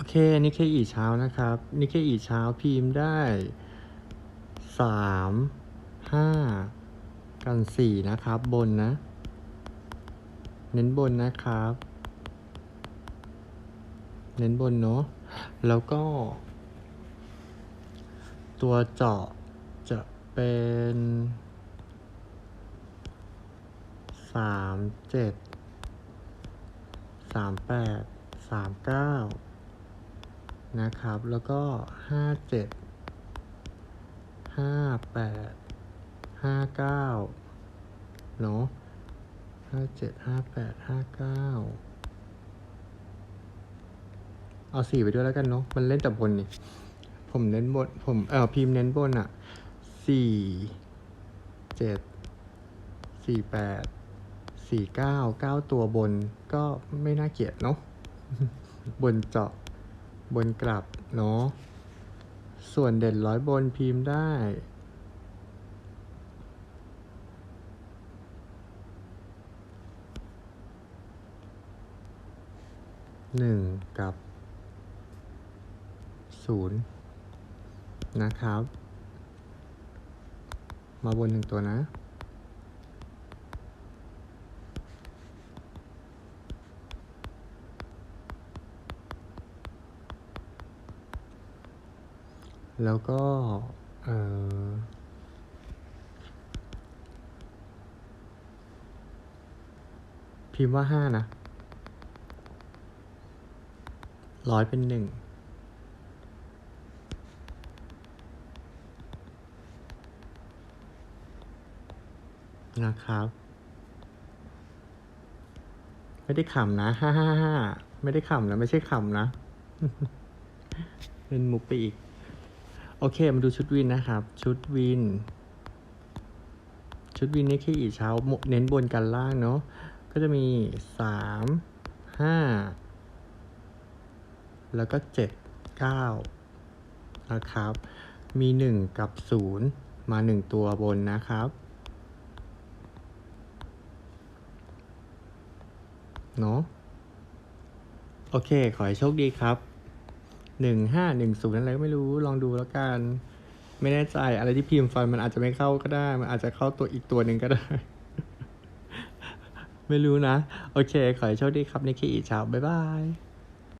โอเคนิเคอีเช้านะครับนิเคอีเช้าพิมพ์ได้สามห้ากันสี่นะครับ บนนะ เน้นบนนะครับ เน้นบนเนาะแล้วก็ ตัวเจาะจะเป็นสามเจ็ดสามแปดสามเก้า นะครับ แล้วก็ห้าเจ็ดห้าแปดห้าเก้าเนาะห้าเจ็ดห้าแปดห้าเก้าเอาสี่ไปด้วยแล้วกันเนาะมันเล่นแต่บนนี่ ผมเน้นบน ผมเออพิมพ์เน้นบนอะสี่เจ็ดสี่แปดสี่เก้าเก้าตัวบนก็ไม่น่าเกลียดเนาะบนเจาะ บนกลับเนาะ ส่วนเด่นร้อยบนพิมพ์ได้ หนึ่งกับศูนย์นะครับ มาบนหนึ่งตัวนะ แล้วก็เอ่อพิมพ์ว่าห้านะร้อยเป็นหนึ่งนะครับ ไม่ได้ขำนะฮ่าฮ่าฮ่าไม่ได้ขำนะ ไม่ใช่ขำนะ เป็นมุกไปอีก โอเค มาดูชุดวินนะครับ ชุดวิน ชุดวินนี่แค่อีเช้าเน้นบนกันล่างเนาะ ก็จะมีสามห้าแล้วก็เจ็ดเก้านะครับ มีหนึ่งกับศูนย์มาหนึ่งตัวบนนะครับเนาะโอเค ขอให้โชคดีครับ หนึ่งห้าหนึ่งศูนย์อะไรก็ไม่รู้ลองดูแล้วกัน ไม่แน่ใจอะไรที่พิมพ์ฟอนมันอาจจะไม่เข้าก็ได้ มันอาจจะเข้าตัวอีกตัวหนึ่งก็ได้ ไม่รู้นะ โอเค ขอให้โชคดีครับในคีอีเช้าบ๊ายบาย